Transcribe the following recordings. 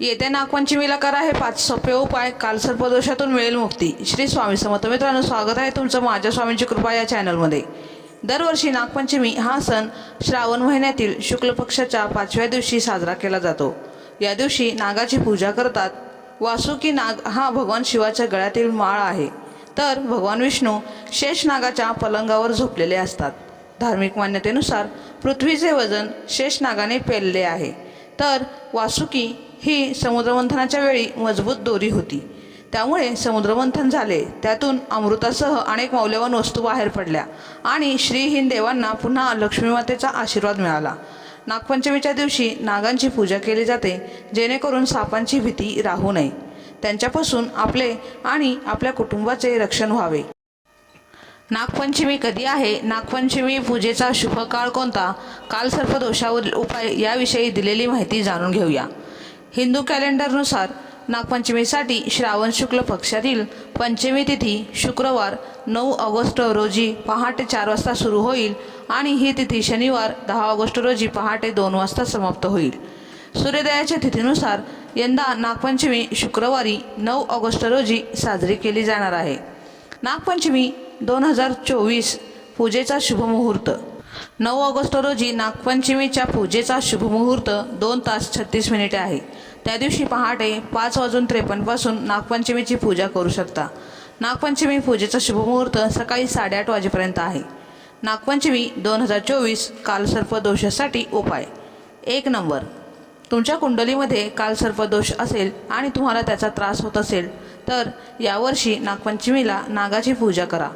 येत्या नागपंचमीला करा हे पाच सोपे उपाय. कालसर प्रदोषातून मिळेल मुक्ती. श्री स्वामी समर्थ मित्रांनो स्वागत आहे तुमचं माझ्या स्वामींची कृपा या चॅनलमध्ये दरवर्षी नागपंचमी हा सण श्रावण महिन्यातील शुक्ल पक्षाच्या पाचव्या दिवशी साजरा केला जातो. या दिवशी नागाची पूजा करतात. वासुकी नाग हा भगवान शिवाच्या गळ्यातील माळ आहे. तर भगवान विष्णू शेष नागाच्या पलंगावर झोपलेले असतात. धार्मिक मान्यतेनुसार पृथ्वीचे वजन शेष नागाने पेलले आहे. तर वासुकी ही समुद्रमंथनाच्या वेळी मजबूत दोरी होती. त्यामुळे समुद्रमंथन झाले. त्यातून अमृतासह अनेक मौल्यवान वस्तू बाहेर पडल्या आणि श्रीहीन देवांना पुन्हा लक्ष्मीमातेचा आशीर्वाद मिळाला. नागपंचमीच्या दिवशी नागांची पूजा केली जाते जेणेकरून सापांची भीती राहू नये. त्यांच्यापासून आपले आणि आपल्या कुटुंबाचे रक्षण व्हावे. नागपंचमी कधी आहे? नागपंचमी पूजेचा शुभ काळ कोणता? काल सर्पदोषावरील उपाय याविषयी दिलेली माहिती जाणून घेऊया. हिंदू कॅलेंडरनुसार नागपंचमीसाठी श्रावण शुक्ल पक्षातील पंचमी तिथी शुक्रवार नऊ ऑगस्ट रोजी पहाटे चार वाजता सुरू होईल आणि ही तिथी शनिवार दहा ऑगस्ट रोजी पहाटे दोन वाजता समाप्त होईल. सूर्योदयाच्या तिथीनुसार यंदा नागपंचमी शुक्रवारी नऊ ऑगस्ट रोजी साजरी केली जाणार आहे. नागपंचमी दोन हजार चोवीस पूजेचा शुभमुहूर्त नऊ ऑगस्ट रोजी नागपंचमीच्या पूजेचा शुभमुहूर्त दोन तास छत्तीस मिनिटे आहे. त्या दिवशी पहाटे पाच वाजून त्रेपन्नपासून नागपंचमीची पूजा करू शकता. नागपंचमी पूजेचा शुभमुहूर्त सकाळी साडेआठ वाजेपर्यंत आहे. नागपंचमी दोन हजार चोवीस कालसर्प दोषासाठी उपाय. एक नंबर. तुमच्या कुंडलीमध्ये कालसर्पदोष असेल आणि तुम्हाला त्याचा त्रास होत असेल तर यावर्षी नागपंचमीला नागाची पूजा करा.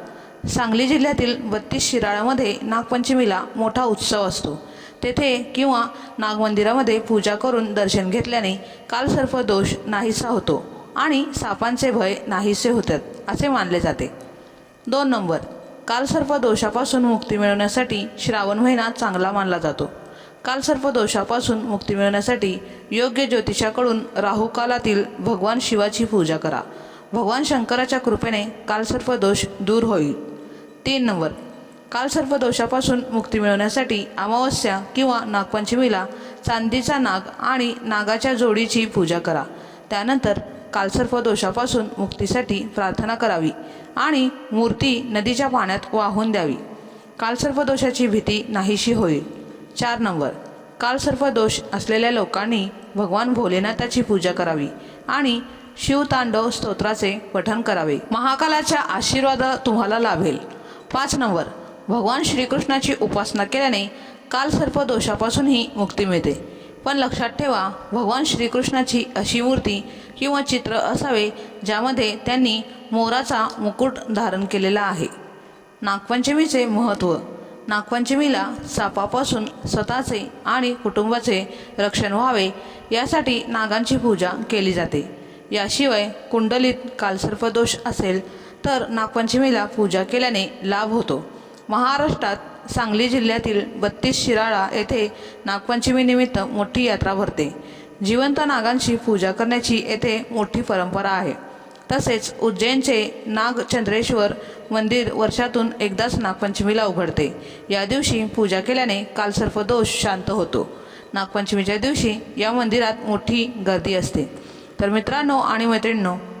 सांगली जिल्ह्यातील बत्तीस शिराळामध्ये नागपंचमीला मोठा उत्सव असतो. तेथे किंवा नागमंदिरामध्ये पूजा करून दर्शन घेतल्याने कालसर्पदोष नाहीसा होतो आणि सापांचे भय नाहीसे होतात असे मानले जाते. दोन नंबर कालसर्पदोषापासून मुक्ती मिळवण्यासाठी श्रावण महिना चांगला मानला जातो. कालसर्पदोषापासून मुक्ती मिळवण्यासाठी योग्य ज्योतिषाकडून राहुकालातील भगवान शिवाची पूजा करा. भगवान शंकराच्या कृपेने कालसर्पदोष दूर होईल. तीन नंबर. कालसर्पदोषापासून मुक्ती मिळवण्यासाठी अमावस्या किंवा नागपंचमीला चांदीचा नाग आणि नागाच्या जोडीची पूजा करा. त्यानंतर कालसर्पदोषापासून मुक्तीसाठी प्रार्थना करावी आणि मूर्ती नदीच्या पाण्यात वाहून द्यावी. कालसर्पदोषाची भीती नाहीशी होईल. चार नंबर. कालसर्पदोष असलेल्या लोकांनी भगवान भोलेनाथाची पूजा करावी आणि शिवतांडव स्तोत्राचे पठण करावे. महाकालाच्या आशीर्वाद तुम्हाला लाभेल. पाच नंबर. भगवान श्रीकृष्णाची उपासना केल्याने कालसर्पदोषापासूनही मुक्ती मिळते. पण लक्षात ठेवा भगवान श्रीकृष्णाची अशी मूर्ती किंवा चित्र असावे ज्यामध्ये त्यांनी मोराचा मुकुट धारण केलेला आहे. नागपंचमीचे महत्त्व. नागपंचमीला सापापासून स्वतःचे आणि कुटुंबाचे रक्षण व्हावे यासाठी नागांची पूजा केली जाते. याशिवाय कुंडलीत कालसर्पदोष असेल तर नागपंचमीला पूजा केल्याने लाभ होतो. महाराष्ट्रात सांगली जिल्ह्यातील बत्तीस शिराळा येथे नागपंचमीनिमित्त मोठी यात्रा भरते. जिवंत नागांची पूजा करण्याची येथे मोठी परंपरा आहे. तसेच उज्जैनचे नागचंद्रेश्वर मंदिर वर्षातून एकदाच नागपंचमीला उघडते. या दिवशी पूजा केल्याने कालसर्पदोष शांत होतो. नागपंचमीच्या दिवशी या मंदिरात मोठी गर्दी असते. तर मित्रांनो आणि मैत्रिणींनो